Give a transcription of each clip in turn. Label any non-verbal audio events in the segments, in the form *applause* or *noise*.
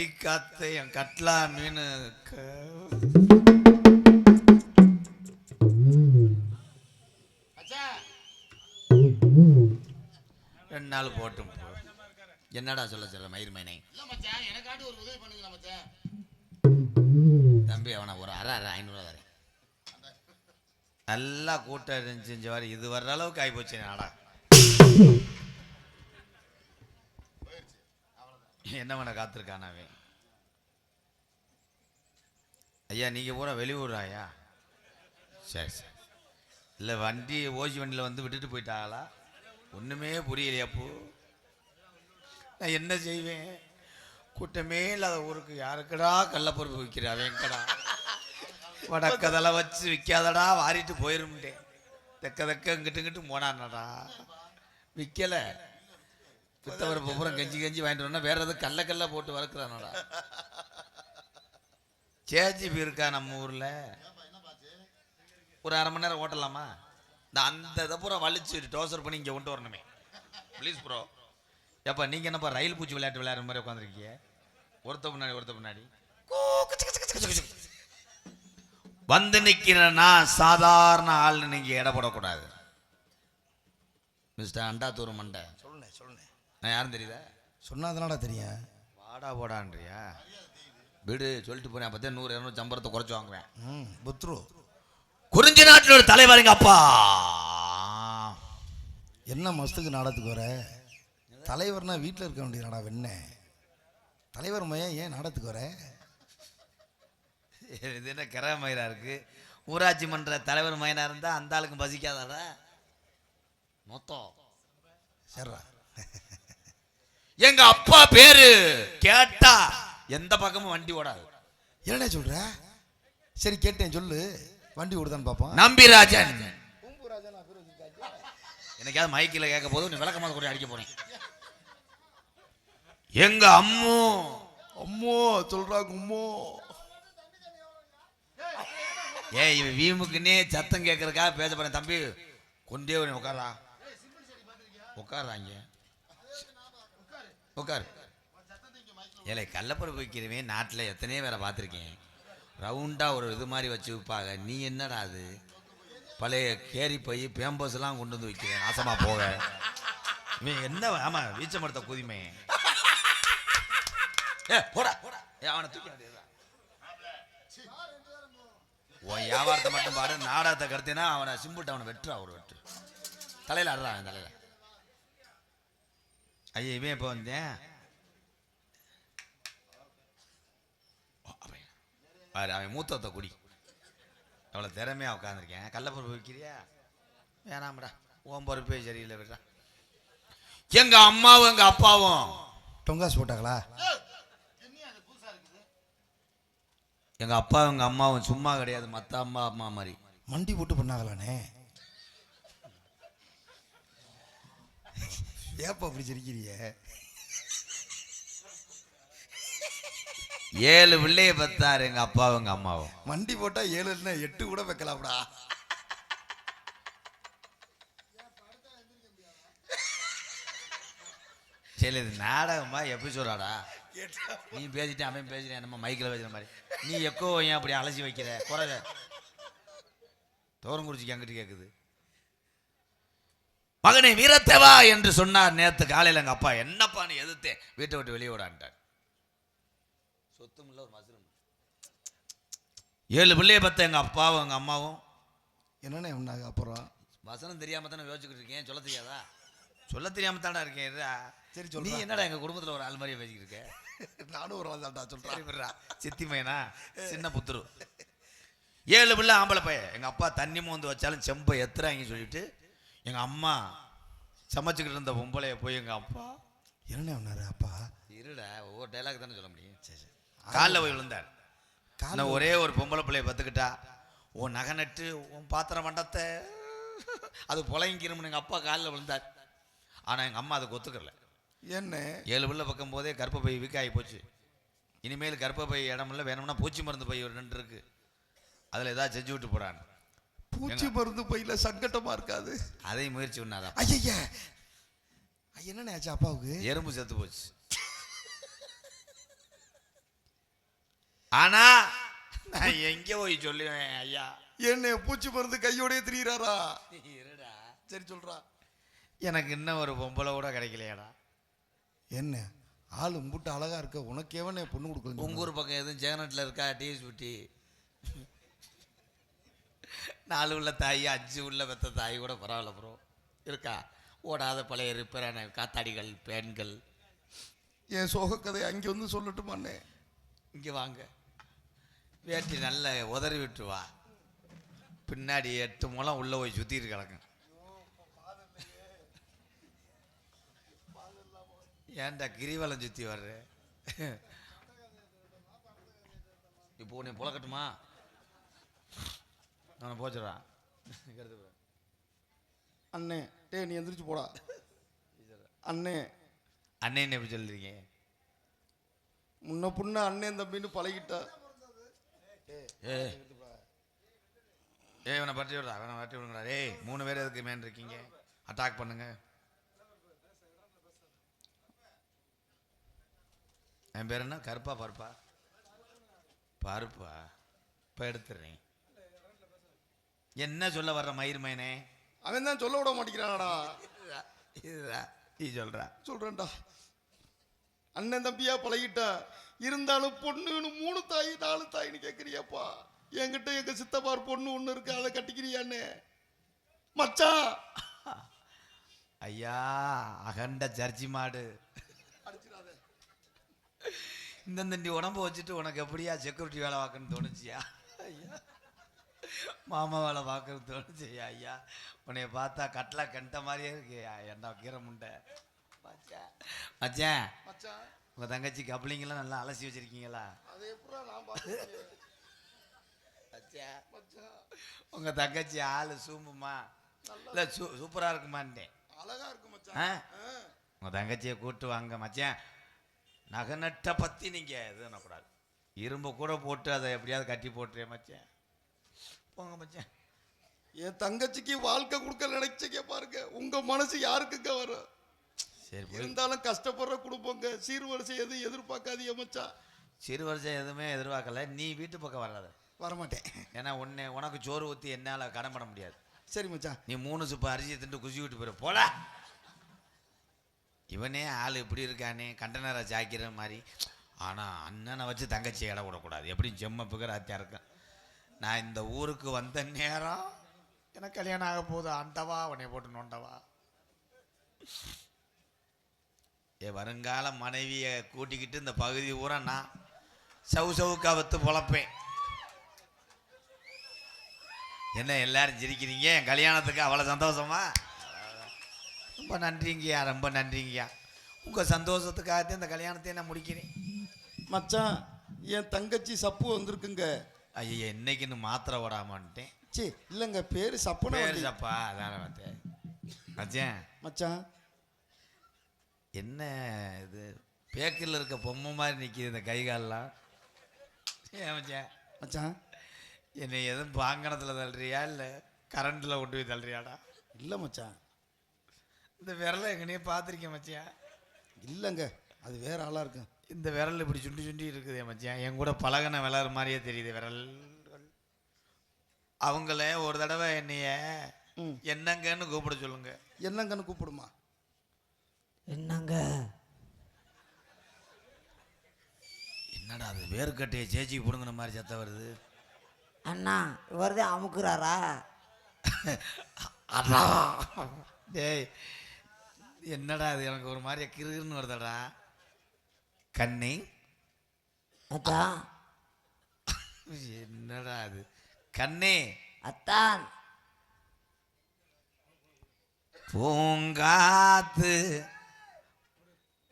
கட்டி காத்த என் கட்லா மீன் ரெண்டு நாள் போட்டும் என்னடா சொல்ல சொல்ல மயிர் மைனை. தம்பி அவனை ஒரு அரை அரை ஐநூறுவா தரேன். நல்லா கூட்டம் இருந்துச்சு இது வர்ற அளவுக்கு ஆகிப்போச்சு நாடா *laughs* என்ன பண்ண அவன்? ஐயா நீங்கள் பூரா வெளியூர் ஐயா சரி சரி. இல்லை வண்டி ஓசி வண்டியில் வந்து விட்டுட்டு போயிட்டாங்களா ஒன்றுமே புரியலையாப்போ நான் என்ன செய்வேன்? கூட்டமே இல்லாத ஊருக்கு யாருக்கடா கள்ளப்பொருள் விற்கிறா வெங்கடா வடக்கதெல்லாம் வச்சு விற்காதடா வாரிட்டு போயிருமுட்டேன். தெக்க தெக்க இங்கிட்டு இங்கிட்டு போனானடா. விற்கலை பித்தவரை பூரம் கெஞ்சி கெஞ்சி வாங்கிட்டு வரணும் வேற எதுவும் கல்ல கல்ல போட்டு வளர்க்குறானடா. சேஜிபி இருக்கா நம்ம ஊரில்? ஒரு அரை மணி நேரம் ஓட்டலாமா? இந்த அந்த இதை பூரா வலிச்சு டோசர் பண்ணி இங்கே கொண்டு வரணுமே. ப்ளீஸ் ப்ரோ ஏப்பா நீங்கள் என்னப்பா ரயில் பூச்சி விளையாட்டு விளையாடுற மாதிரி உட்காந்துருக்கீங்க ஒருத்த முன்னாடி ஒருத்த முன்னாடி. வந்து நிக்கிறேன்னா சாதாரண ஆள் நீங்கள் இடப்படக்கூடாது மிஸ்டர் அண்டாத்தூர் மண்டை. நான் யாரும் தெரியுதா சொன்னாதானடா தெரியும். வாடா போடான்றியா? விடு சொல்லிட்டு போறேன். அப்பதான் நூறு இரநூறு சம்பரத்தை குறைச்சு வாங்குவேன். ம் புத்ரு. குறிஞ்சி நாட்டில் ஒரு தலைவருங்க அப்பா. என்ன மஸ்துக்கு நாடகத்துக்கு வர? தலைவர்னா வீட்டில் இருக்க வேண்டியதுடா வெண்ண. தலைவர் மையம் ஏன் நாடகத்துக்கு வர? இது என்ன கிரக மயிரா இருக்கு? ஊராட்சி மன்ற தலைவர் மயனா இருந்தா அந்த ஆளுக்கு பசிக்காதாடா? மொத்தம். சரிடா எங்க அப்பா பேரு? கேட்டா. எந்த பக்கமும் வண்டி ஓடாது. என்னடா சொல்ற? சரி கேட்டேன் சொல்லு. வண்டி ஓடுதான்னு பார்ப்போம் நம்பிராஜன். எனக்காவது மைக்கில் கேட்க போது நீ விளக்கமாக கூட அடிக்க போறேன். எங்க அம்மு? அம்மோ சொல்றாங்க அம்மோ ஏய் இவன் வீமுக்குன்னே சத்தம் கேட்கறதுக்காக பேச போறேன். தம்பி கொண்டே உட்காரா உட்காராங்க உட்காரு. ஏழை கள்ளப்பருப்பு வைக்கிறவன் நாட்டில் எத்தனையோ வேற பார்த்துருக்கேன். ரவுண்டாக ஒரு இது மாதிரி வச்சு விற்பாங்க. நீ என்னடா அது? பழைய கேரி போய் பேம்பஸ்லாம் கொண்டு வந்து வைக்கிறேன் நாசமா போக. நீ என்ன ஆமா வீச்ச மரத்தை குதிமே. ஏ போடா. ஏ அவனை தூக்கி வேண்டியதுதான் உன் வியாபாரத்தை மட்டும் பாரு நாடகத்தை கருத்தினா அவனை சிம்புட்டு அவனை வெட்டுறா ஒரு வெட்டு. தலையில அடுறான் தலையில். ஐயா இவன் இப்போ வந்தேன் அவன். அவன் மூத்தத்தை குடி. அவ்வளோ திறமையாக உட்காந்துருக்கேன் கள்ளப்பருப்பு வைக்கிறியா வேணாம்டா. உன் பொறுப்பே சரியில்லை விடுறா. எங்க அம்மாவும் எங்க அப்பாவும்? டொங்காஸ் போட்டாங்களா? எங்க அப்பாவும் எங்க அம்மாவும் சும்மா கிடையாது. மற்ற அம்மா அம்மா மாதிரி. மண்டி போட்டு பண்ணாங்களானே ஏப்பா அப்படி சிரிக்கிறீங்க? ஏழு பிள்ளைய பத்தாரு எங்க அப்பாவும் எங்க அம்மாவும். மண்டி போட்டா ஏழு இல்லைன்னா எட்டு கூட வைக்கலாம்டா. சரி இது நாடகமா? எபிசோடாடா நீ பேசிட்டு அவன் பேசுறேன் நம்ம மைக்கில் பேசுற மாதிரி. நீ எக்கோ ஏன் அப்படி அலசி வைக்கிற? குறை தோரங்குறிச்சிக்கு அங்கிட்டு கேட்குது மகனே வீரத்தேவா என்று சொன்னார். நேத்து காலையில் எங்க அப்பா என்னப்பா நீ எதிர்த்தேன் வீட்டை விட்டு வெளியே விடான்ட்டார் சொத்தும் இல்லை ஒரு மசரும் ஏழு பிள்ளைய பத்த எங்க அப்பாவும் எங்க அம்மாவும் என்னண்ணே உன்னாங்க அப்புறம் வசனம் தெரியாம தானே யோசிச்சுக்கிட்டு இருக்கேன் சொல்ல தெரியாதா? சொல்ல தெரியாம தானே இருக்கேன். சரி, நீ சொல்றா. என்னடா எங்க குடும்பத்துல ஒரு ஆள் மாதிரியே பேசிக்கிட்டு இருக்க? நானும் ஒரு ஆள் தான்டா விட்றா. சித்தி பையனா? சின்ன புத்துரு. ஏழு பிள்ளை ஆம்பளை பையன். எங்க அப்பா தண்ணி மோந்து வச்சாலும் செம்பை எத்துறாங்க சொல்லிட்டு எங்க அம்மா சமைச்சுக்கிட்டு இருந்த பொம்பளைய போய் எங்க அப்பா என்னண்ணே உன்னாரு அப்பா? இருடா ஒவ்வொரு டைலாக் தானே சொல்ல முடியும். சரி சரி. காலில் போய் விழுந்தார். கால்ல ஒரே ஒரு பொம்பளை பிள்ளைய பத்துக்கிட்டா உன் நகை நட்டு உன் பாத்திர மண்டத்தை அது புலங்கிரும்னு எங்கள் அப்பா காலில் விழுந்தார். ஆனால் எங்கள் அம்மா அதுக்கு ஒத்துக்கல என்ன? ஏழு பிள்ளை பக்கம் போதே கர்ப்பப்பை வீக்காகி போச்சு. இனிமேல் கர்ப்பப்பை இடமில்ல வேணும்னா பூச்சி மருந்து பை ஒரு ரெண்டு இருக்கு. அதில் ஏதாவது செஞ்சு விட்டு போடான்னு பூச்சி மருந்து பையில சங்கட்டமா இருக்காது. அதையும் முயற்சி பண்ணாதான் ஐயா என்னண்ணே ஆச்சு அப்பாவுக்கு? எறும்பு செத்து போச்சு. ஆனா நான் எங்க போய் சொல்லுவேன் ஐயா? என்ன பூச்சி மருந்து கையோடய திரியிறாரா? இருடா. சரி சொல்றா. எனக்கு இன்னும் ஒரு பொம்பளை கூட கிடைக்கலையாடா. என்ன? ஆளு மூட்டு அழகா இருக்க உனக்கு எவனே பொண்ணு கொடுக்கல உங்க ஊர் பக்கம் எதுவும் ஜெகனட்டில் இருக்கா டிஎஸ் குட்டி நாலு உள்ள தாய் அஞ்சு உள்ள பெத்த தாய் கூட பரவாயில்ல ப்ரோ இருக்கா? ஓடாத பழைய ரிப்பேரான காத்தாடிகள் பேன்கள். என் சோக கதை அங்கே வந்து சொல்லட்டுமாண்ணே இங்கே வாங்க. வேட்டி நல்ல உதறி விட்டு வா. பின்னாடி எட்டு முழம் உள்ளே போய் சுற்றிட்டு கிடக்கும் ஏன்டா கிரிவலம் சுற்றி வர்ற? இப்போ உன்னை புழக்கட்டுமா? நான் போச்சுடா. அண்ணே டேய் நீ எந்திரிச்சு போடா. அண்ணே. என்ன எப்படி சொல்றீங்க? முன்ன புண்ண அண்ணன் தம்பின்னு பழகிட்டா. ஏ. ஏய் இவனை பற்றி விடுறா இவனை பற்றி விடுங்கடா. ஏய் மூணு பேர் எதுக்கு மேன் இருக்கீங்க? அட்டாக் பண்ணுங்க. என் பேர் என்ன? கருப்பா பருப்பா? பருப்பா. இப்போ எடுத்துடுறேன் என்ன சொல்ல வர்ற மயிர் மயனே அவன் தான் சொல்ல விட மாட்டேங்கிறானடா. இதுதான் நீ சொல்கிறா சொல்றேன்டா. அண்ணன் தம்பியா பழகிட்டா இருந்தாலும் பொண்ணுன்னு மூணு தாய் நாலு தாயின்னு கேட்குறியாப்பா என்கிட்ட எங்க சித்தப்பார் பொண்ணு ஒன்று இருக்கு அதை கட்டிக்கிறியாண்ணே மச்சான்! ஐயா அகண்ட ஜர்ஜி மாடு. இந்த உடம்ப வச்சுட்டு உனக்கு எப்படியா செக்யூரிட்டி வேலை பார்க்கணும்னு தோணுச்சியா? ஐயா. மாமா வேலை பார்க்கணும்னு தோணுச்சியா ஐயா. உன்னைய பார்த்தா கட்லா கண்ட மாதிரியே இருக்கு. என்ன கீரை முண்டை? மச்சான் மச்சான் மச்சான் உங்க தங்கச்சி கப்ளிங்கெல்லாம் நல்லா அலசி வச்சிருக்கீங்களா? அதை எப்படா நான் பார்த்தேன் மச்சான் மச்சான் உங்க தங்கச்சி ஆளு சூம்புமா? இல்லை சூ சூப்பராக இருக்குமான்ட்டேன் அழகா இருக்கு மச்சான். உங்கள் தங்கச்சியை கூட்டு வாங்க மச்சான் நகை நட்டை பற்றி நீங்கள் இது பண்ணக்கூடாது. இரும்பு கூட போட்டு அதை எப்படியாவது கட்டி போட்டுறேன் மச்சான் போங்க மச்சான். என் தங்கச்சிக்கு வாழ்க்கை கொடுக்க நினைச்சீங்க பாருங்க. உங்க மனசு யாருக்குங்க வரும்? சரி இருந்தாலும் கஷ்டப்படுற குடும்பங்க சீர்வரிசை எதுவும் எதிர்பார்க்காதீங்க மச்சான். சிறு வருஷம் எதுவுமே எதிர்பார்க்கல. நீ வீட்டு பக்கம் வராத. வரமாட்டேன். ஏன்னா உன்னை உனக்கு சோறு ஊற்றி என்னால் கடன் பண்ண முடியாது. சரி மச்சான். நீ மூணு சுப்பு அரிசி திண்டு குசி விட்டு போயிரு. போடா. இவனே ஆள் இப்படி இருக்கானே கண்டனரை சாய்க்கிற மாதிரி. ஆனால் அண்ணனை வச்சு தங்கச்சி இடம் விடக்கூடாது. எப்படி செம்ம பிகராத்தியா இருக்கான். நான் இந்த ஊருக்கு வந்த நேரம் எனக்கு கல்யாணம் ஆக போகுது. அண்டவா உன்னை போட்டு நோண்டவா? என் வருங்கால மனைவியை கூட்டிக்கிட்டு இந்த பகுதி ஊரா நான் சவு சவுக்கா வத்து பொழப்பேன். என்ன எல்லாரும் சிரிக்கிறீங்க? என் கல்யாணத்துக்கு அவ்வளோ சந்தோஷமா? ரொம்ப நன்றிங்கய்யா ரொம்ப நன்றிங்கய்யா. உங்கள் சந்தோஷத்துக்காகத்தான் இந்த கல்யாணத்தை நான் முடிக்கிறேன். மச்சான் என் தங்கச்சி சப்பு வந்திருக்குங்க. ஐயா என்னைக்குன்னு மாத்திரை ஓடாமன்ட்டேன் சி இல்லைங்க பேரு சப்புனா பேர். சப்பா அதான பார்த்தேன் மச்சான். மச்சான். என்ன இது? பேக்கில் இருக்க பொம்மை மாதிரி நிற்கிது இந்த கை கால்லாம். ஏன் மச்சான்? மச்சான். என்னை எதுவும் பாங்கணத்தில் தள்ளுறியா இல்லை கரண்டில் கொண்டு போய் தள்ளுறியாடா? இல்லை மச்சான். இந்த விரலை எங்கனையே பார்த்துருக்கேன் மச்சான். இல்லைங்க அது வேற ஆளா இருக்கு இந்த விரல் இப்படி சுண்டி சுண்டி இருக்குது மச்சான். என் கூட பழகின விரல் மாதிரியே தெரியுது விரல் அவங்கள ஒரு தடவை என்னைய என்னங்கன்னு கூப்பிட சொல்லுங்க. என்னங்கன்னு கூப்பிடுமா? என்னங்க? என்னடா அது வேர்க்கட்டையை சேச்சி பிடுங்கின மாதிரி சத்தம் வருது? அண்ணா இவர் தான் அமுக்குறாரா? அடா டேய் என்னடா அது எனக்கு ஒரு மாதிரி கிருகிருன்னு வருதடா. கண்ணி. அத்தான் என்னடா அது? கண்ணே. அத்தான். பூங்காத்து.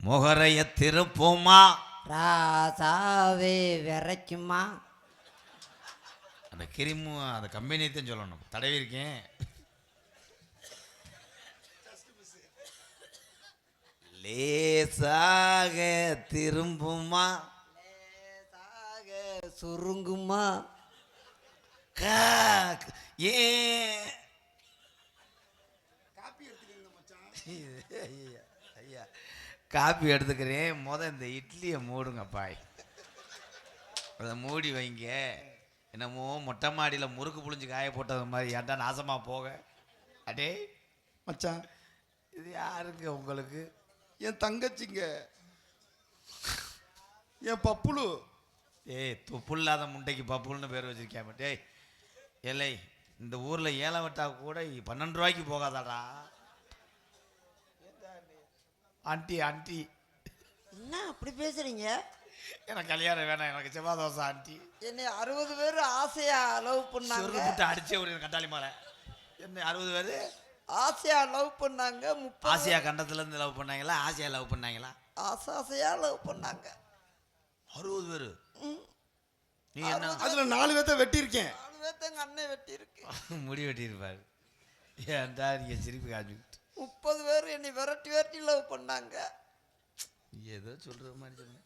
முகரைய திருப்புமா. ராசாவே விரைக்குமா? அந்த கிரிமு அந்த கம்பெனியத்தையும் சொல்லணும். தடவி இருக்கேன் லேசாக திரும்புமா? லேசாக சுருங்குமா? ஏன் ஐயா, காப்பி எடுத்துக்கிறேன். முத இந்த இட்லியை மூடுங்க பாய். அதை மூடி வைங்க. என்னமோ மொட்டை மாடியில் முறுக்கு புளிஞ்சு காய போட்டது மாதிரி. ஏன்டா நாசமாக போக? அடே. மச்சான். இது யாருங்க உங்களுக்கு? என் தங்கச்சிங்க. என் பப்புலு. ஏய் துப்புல்லாத முண்டைக்கு பப்புல்னு பேர் வச்சிருக்கேன் டேய். ஏலை இந்த ஊரில் ஏலம் விட்டா கூட பன்னெண்டு ரூபாய்க்கு போகாதாடா. Aunty aunty. என்ன அப்படி பேசுறீங்க? எனக்கு கல்யாணம் வேணாம் எனக்கு செவ்வாய் தோசை ஆண்டி. என்னை அறுபது பேர் ஆசையா லவ் பண்ணாங்க. அடிச்சே ஒரு கட்டாளி மாலை. என்ன அறுபது பேர் ஆசையா லவ் பண்ணாங்க முப்பது ஆசியா கண்டத்துலேருந்து லவ் பண்ணாங்களா? ஆசியா லவ் பண்ணாங்களா? ஆசை ஆசையா லவ் பண்ணாங்க. அறுபது பேர். ம். நீ என்ன? அதுல நாலு பேர்த்த வெட்டியிருக்கேன். நாலு பேர்த்த எங்க அண்ணன் வெட்டி இருக்கு *laughs* முடி வெட்டியிருப்பாரு. ஏன்டா நீங்கள் சிரிப்பு காமிக்கிட்டு முப்பது பேர் என்னை விரட்டி விரட்டி லவ் பண்ணாங்க. ஏதோ சொல்கிற மாதிரி சொன்னேன்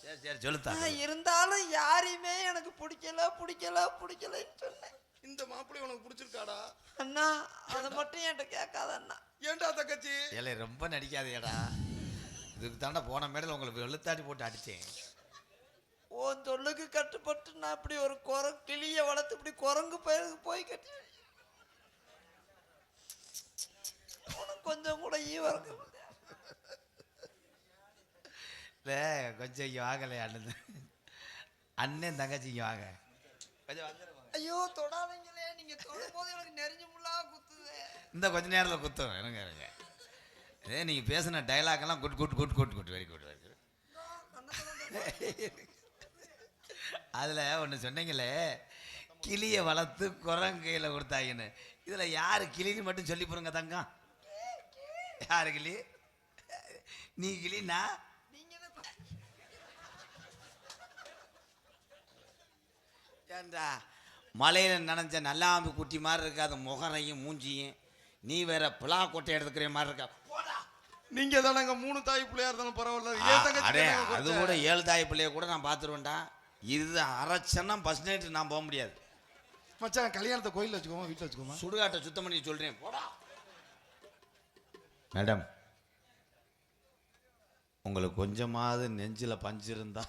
சரி சரி சொல்லுத்தா இருந்தாலும் யாரையுமே எனக்கு பிடிக்கல பிடிக்கல பிடிக்கலன்னு சொன்னேன். இந்த மாப்பிள்ளை உனக்கு பிடிச்சிருக்காடா? அண்ணா அதை மட்டும் என்கிட்ட கேட்காத அண்ணா ஏன்டா தங்கச்சி? ஏலே ரொம்ப நடிக்காதேடா. இதுக்கு தாண்டா போன மேடல் உங்களுக்கு வெளுத்தாடி போட்டு அடித்தேன் உன் சொல்லுக்கு கட்டுப்பட்டு நான் இப்படி ஒரு குர கிளிய வளர்த்து இப்படி குரங்கு பயிருக்கு போய் கட்டி. உனக்கு கொஞ்சம் கூட ஈவரங்க இல்லை. கொஞ்சம் இங்கே வாங்கலை அண்ணன். அண்ணன் தங்கச்சி இங்கே வாங்க. கொஞ்சம் வந்துருவாங்க ஐயோ தொடாதீங்களே. நீங்க தொடும்போது எனக்கு நெறிஞ்சு முள்ளா குத்துது. இந்த கொஞ்ச நேரத்தில் குத்தும் எனக்கு இருங்க. இதே நீங்கள் பேசின டைலாக்லாம் good good good good good very good very good. அதில் ஒன்று சொன்னீங்களே கிளியை வளர்த்து குரங்கையில் கொடுத்தாங்கன்னு இதில் யார் கிளின்னு மட்டும் சொல்லி போடுங்க தங்கம். யார் கிளி? நீ கிளினா ஏண்டா? மலையில் நனைஞ்ச நல்லாம்பு குட்டி மாதிரி இருக்காது முகரையும் மூஞ்சியும். நீ வேற பிளா கொட்டை எடுத்துக்கிற மாதிரி இருக்கா? போடா. நீங்க தானங்க மூணு தாய் பிள்ளையா இருந்தாலும் பரவாயில்ல. அடே அது? கூட ஏழு தாய் பிள்ளைய கூட நான் பார்த்துருவேன்டா. இது அரைச்சன்னா பஸ் நைட்டு நான் போக முடியாது. மச்சான் கல்யாணத்தை கோயில்ல வச்சுக்கோமா வீட்டுல வச்சுக்கோமா? சுடுகாட்டை சுத்தம் பண்ணி சொல்கிறேன் போடா. மேடம் உங்களுக்கு கொஞ்சமாவது நெஞ்சில் பஞ்சு இருந்தா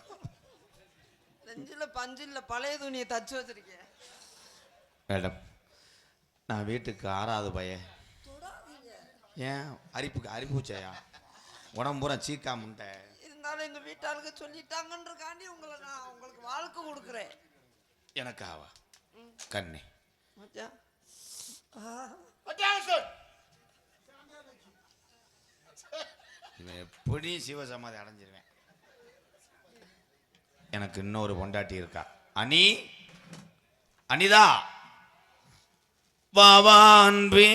நெஞ்சில பஞ்சு இல்ல பழைய துணியை தச்சு வச்சிருக்கேன். மேடம் நான் வீட்டுக்கு ஆறாவது பையன். ஏன்? அரிப்புக்கு அரிப்பூச்சையா உடம்பு பூரா சீக்கா முண்டை. இருந்தாலும் எங்க வீட்டாளுக்கு சொல்லிட்டாங்கன்றக்காண்டி உங்களை நான் உங்களுக்கு வாழ்க்கை கொடுக்குறேன். எனக்காவா? கண்ணே. இவன் எப்படியும் சிவசமாதி அடைஞ்சிருவேன்? எனக்கு இன்னொரு பொண்டாட்டி இருக்கா. அனி? அனிதா? வாவான்பே.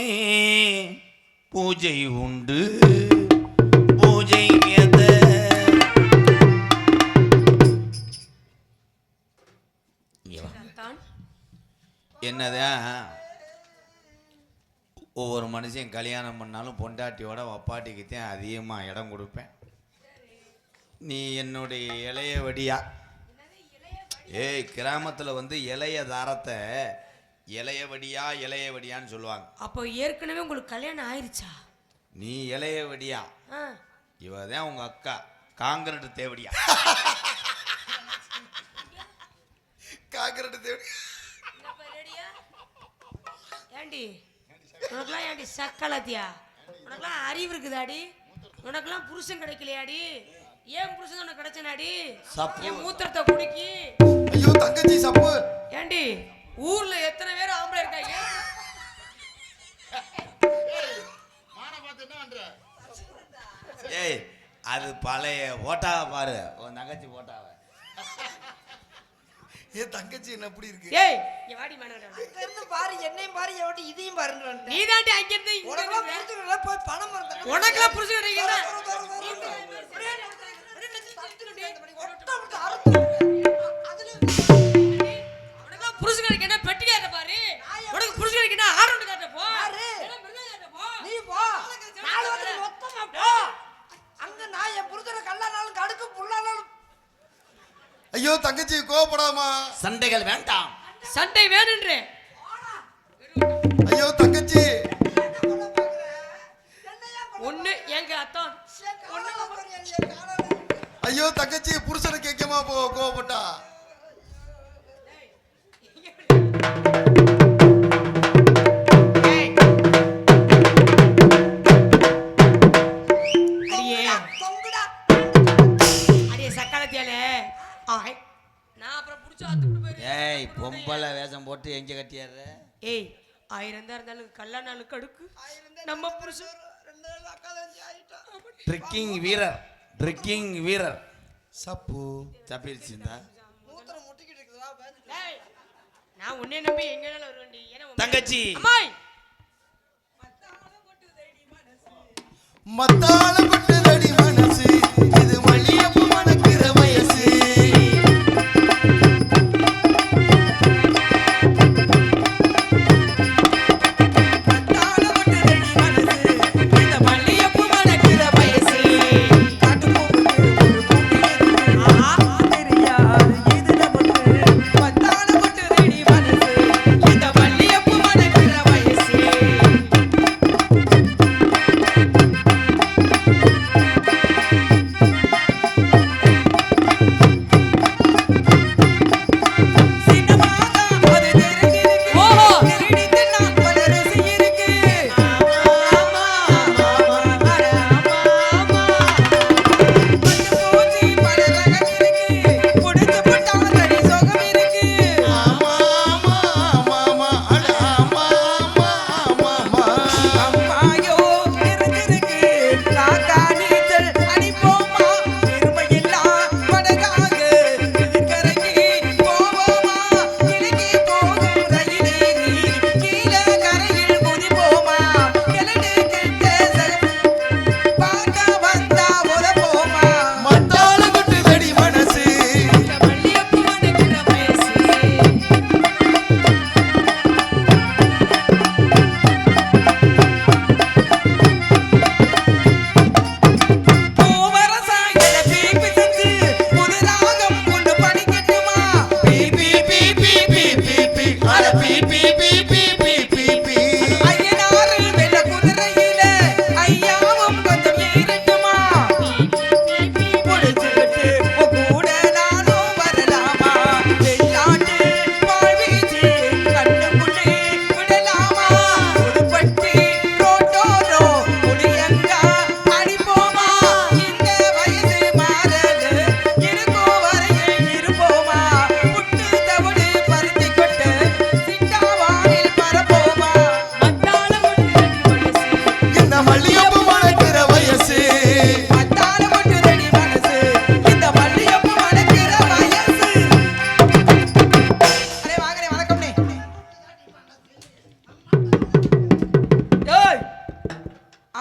பூஜை உண்டு. பூஜை எத என்னதான் ஒவ்வொரு மனுஷன் கல்யாணம் பண்ணாலும் பொண்டாட்டியோட வப்பாட்டிக்கு தான் அதிகமாக இடம் கொடுப்பேன். நீ என்னுடைய இளைய வடியா? ஏய் கிராமத்தில் வந்து இளைய தாரத்தை இளைய வடியா இளைய வடியான்னு சொல்லுவாங்க. அப்போ ஏற்கனவே உங்களுக்கு கல்யாணம் ஆயிருச்சா? நீ இளைய வடியா ஆ. இவ தான் உங்க அக்கா. காங்கிரட் தேவடியா. என்னப்பா ரெடியா? ஏண்டி? உனக்கெல்லாம் ஏண்டி சக்கலத்தியா? உனக்கெல்லாம் அறிவு இருக்குதாடி? உனக்கெல்லாம் புருஷன் கிடைக்கலையாடி? ஏன் புருஷன் உனக்கு கிடைச்சனாடி. என் மூத்திரத்தை குடிக்கி? ஐயோ தங்கச்சி சப்பு. ஏண்டி? ஊர்ல எத்தனை பேர் ஆம்பளை இருக்காங்க மானை பார்த்து என்ன பண்ற? ஏய் அது பழைய ஓட்டாவை பாரு. உன் தங்கச்சி ஓட்டாவை ஏன் தங்கச்சி என்ன எப்படி இருக்கு? ஏய் இங்க வாடி மேடம் அங்க இருந்து பாரு என்னையும் பாரு எவட்டி இதையும் பாருங்க நீ தாண்டி அங்க இருந்து வந்த. கொடுத்துருல போய் பணம் மறந்து உனக்கெல்லாம் புருஷன் கிடைக்கல உனக்கெல்லாம் தங்கச்சி கோவப்படாமா சண்டைகள் வேண்டாம். சண்டை வேணுன்றேன் ஐயோ தங்கச்சி. ஒண்ணு எங்க அத்தான். ஐயோ தங்கச்சி புருஷனை கேட்கமா போ கோவப்பட்டா? சக்காலத்தியாலே. ஆய் நான் அப்புறம் புடிச்சு அத்துட்டு ஏய் பொம்பளை வேஷம் போட்டு எங்க கட்டியாரு ஏய் ஆயிரம் தான் இருந்தாலும் கல்யாண நாளுக்கு அடுக்கு நம்ம புருஷன் ட்ரிக்கிங் வீரர் ட்ரிக்கிங் வீரர். சப்பு. தப்பிடுச்சுந்தா நான் உன்னை நம்பி எங்க வேணாலும் வருவேன்டி. ஏன்னா தங்கச்சி! அம்மாய்! மத்தாள பட்டுதடி மனசு.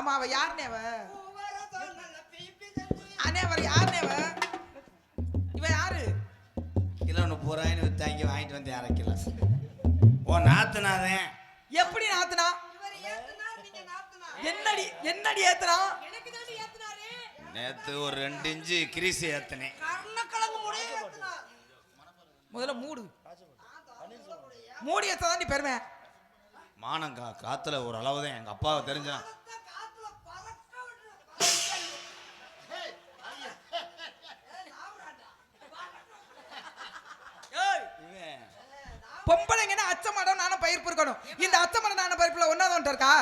ஆமா அவ யாருனே அவ? அண்ணே அவர் யாருனே அவ? இவ யாரு? கிலோ முப்பது ரூபாய்னு வித்தாங்க வாங்கிட்டு வந்து அரைக்கல ஓ நாத்துனாதேன் எப்படி நாத்துனா? என்னடி என்னடி ஏத்துனா? நேத்து ஒரு ரெண்டு இன்ச்சு கிரீஸ் ஏத்தினேன். முதல்ல மூடு. மூடி ஏத்ததான் நீ பெருமை. மானம் கா காத்துல ஒரு அளவு தான் எங்க அப்பாவை தெரிஞ்சான் பொம்பளைங்கன்னா அச்ச மடம் நானும் பயிர்ப்பு இருக்கணும். இந்த அச்ச மடம் நானும் பயிர்ப்புல ஒன்னாவது வந்துட்டு இருக்கா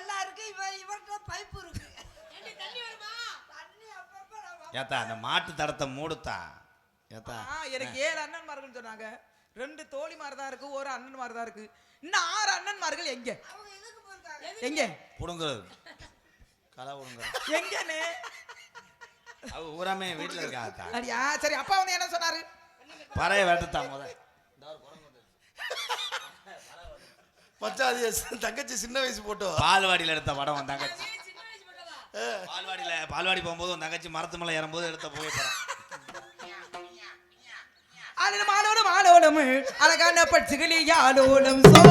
எல்லாம் இருக்கு. இவ இவர்கிட்ட பைப்பு இருக்கு. ஏண்டி தண்ணி வருமா? தண்ணி அப்பப்ப நம்ம ஏத்தா அந்த மாட்டு தடத்தை மூடுத்தா? ஏத்தா. எனக்கு ஏழு அண்ணன்மார்கள் சொன்னாங்க. ரெண்டு தோழிமார் தான் இருக்கு ஒரு அண்ணன்மார் தான் இருக்கு. இன்னும் ஆறு அண்ணன்மார்கள் எங்க? எங்க? புடுங்குறது. களை புடுங்குறது. எங்கன்னு? அவ ஊராமே வீட்டுல இருக்கா சரி அப்பா வந்து என்ன சொன்னாரு? பறைய வெட்டத்தா முத. மச்சான் அது தங்கச்சி சின்ன வயசு போட்டோ பால்வாடியில எடுத்த படம் உன் தங்கச்சி. சின்ன வயசு போட்டவா பால்வாடியில பால்வாடி போகும்போது உன் தங்கச்சி மரத்து மேல ஏறும்போது எடுத்த புகைப்படம். ஆளோடும் ஆளோடும் அழகான பட்சிகளி ஆளோடும் சோ.